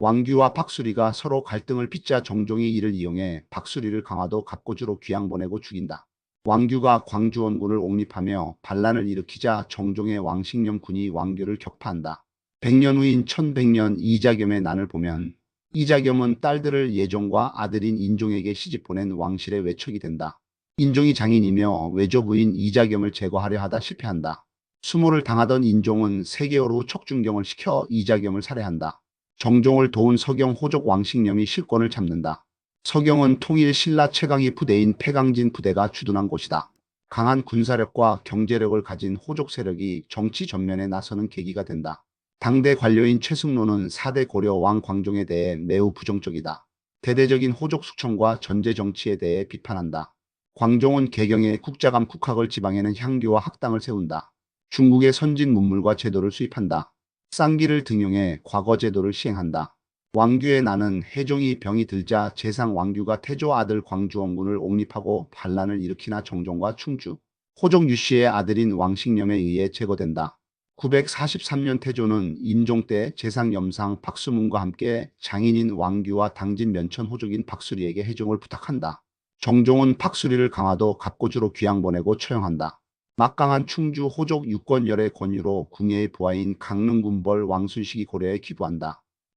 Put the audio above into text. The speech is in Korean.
왕규와 박수리가 서로 갈등을 빚자 정종이 이를 이용해 박수리를 강화도 갑고주로 귀양 보내고 죽인다. 왕규가 광주원군을 옹립하며 반란을 일으키자 정종의 왕식령 군이 왕규를 격파한다. 백년 후인 1100년 이자겸의 난을 보면 이자겸은 딸들을 예종과 아들인 인종에게 시집 보낸 왕실의 외척이 된다. 인종이 장인이며 외조부인 이자겸을 제거하려 하다 실패한다. 수모를 당하던 인종은 3개월 후 척중경을 시켜 이자겸을 살해한다. 정종을 도운 서경 호족 왕식령이 실권을 잡는다. 서경은 통일 신라 최강의 부대인 패강진 부대가 주둔한 곳이다. 강한 군사력과 경제력을 가진 호족 세력이 정치 전면에 나서는 계기가 된다. 당대 관료인 최승로는 4대 고려 왕 광종에 대해 매우 부정적이다. 대대적인 호족 숙청과 전제 정치에 대해 비판한다. 광종은 개경에 국자감 국학을 지방에는 향교와 학당을 세운다. 중국의 선진 문물과 제도를 수입한다. 쌍기를 등용해 과거 제도를 시행한다. 왕규의 나는 해종이 병이 들자 재상 왕규가 태조 아들 광주원군을 옹립하고 반란을 일으키나 정종과 충주, 호족 유씨의 아들인 왕식념에 의해 제거된다. 943년 태조는 인종 때 재상 염상 박수문과 함께 장인인 왕규와 당진 면천 호족인 박수리에게 해종을 부탁한다. 정종은 박수리를 강화도 갑고주로 귀양 보내고 처형한다. 막강한 충주 호족 유권열의 권유로 궁예의 부하인 강릉군벌 왕순식이 고려에 기부한다.